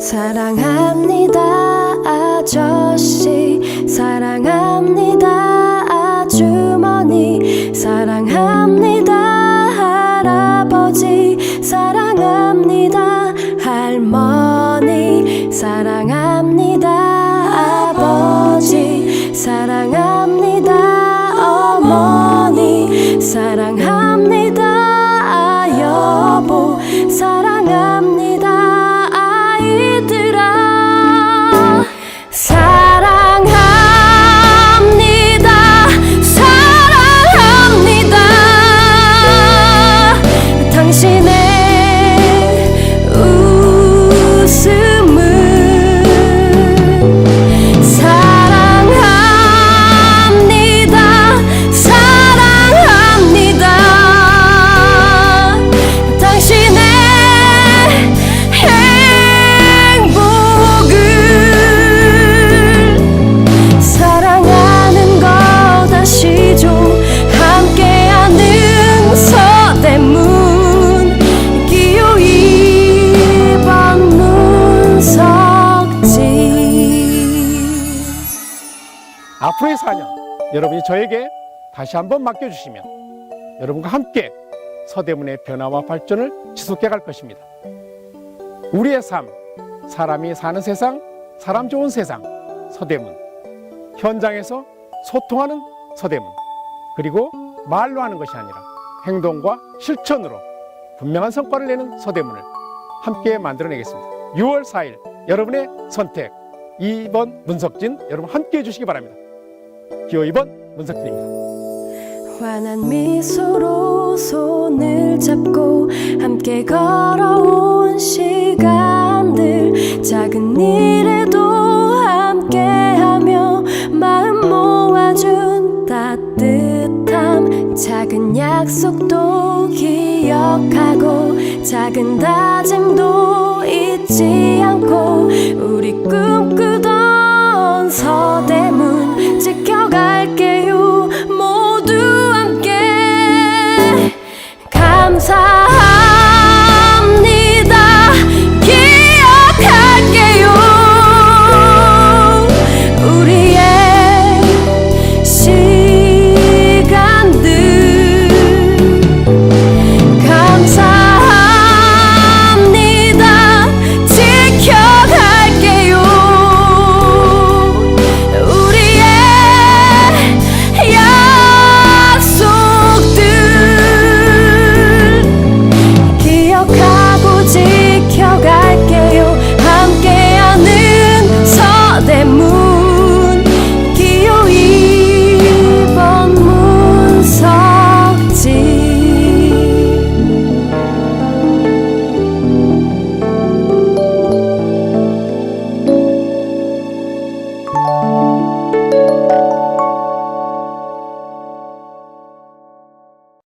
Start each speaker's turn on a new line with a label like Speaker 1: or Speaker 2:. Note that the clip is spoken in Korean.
Speaker 1: 사랑합니다 아저씨. 사랑합니다 아주머니. 사랑합니다 할아버지. 사랑합니다 할머니. 사랑합니다
Speaker 2: 앞으로의 4년 여러분이 저에게 다시 한번 맡겨주시면 여러분과 함께 서대문의 변화와 발전을 지속해 갈 것입니다. 우리의 삶, 사람이 사는 세상, 사람 좋은 세상, 서대문. 현장에서 소통하는 서대문. 그리고 말로 하는 것이 아니라 행동과 실천으로 분명한 성과를 내는 서대문을 함께 만들어내겠습니다. 6월 4일 여러분의 선택 2번 문석진 여러분 함께 해주시기 바랍니다. 기호 2번 문석진입니다.
Speaker 1: 환한 미소로 손을 잡고 함께 걸어온 시간들 작은 일에도 함께하며 마음 모아준 따뜻함 작은 약속도 기억하고 작은 다짐도 잊지 않고 감사 Oh.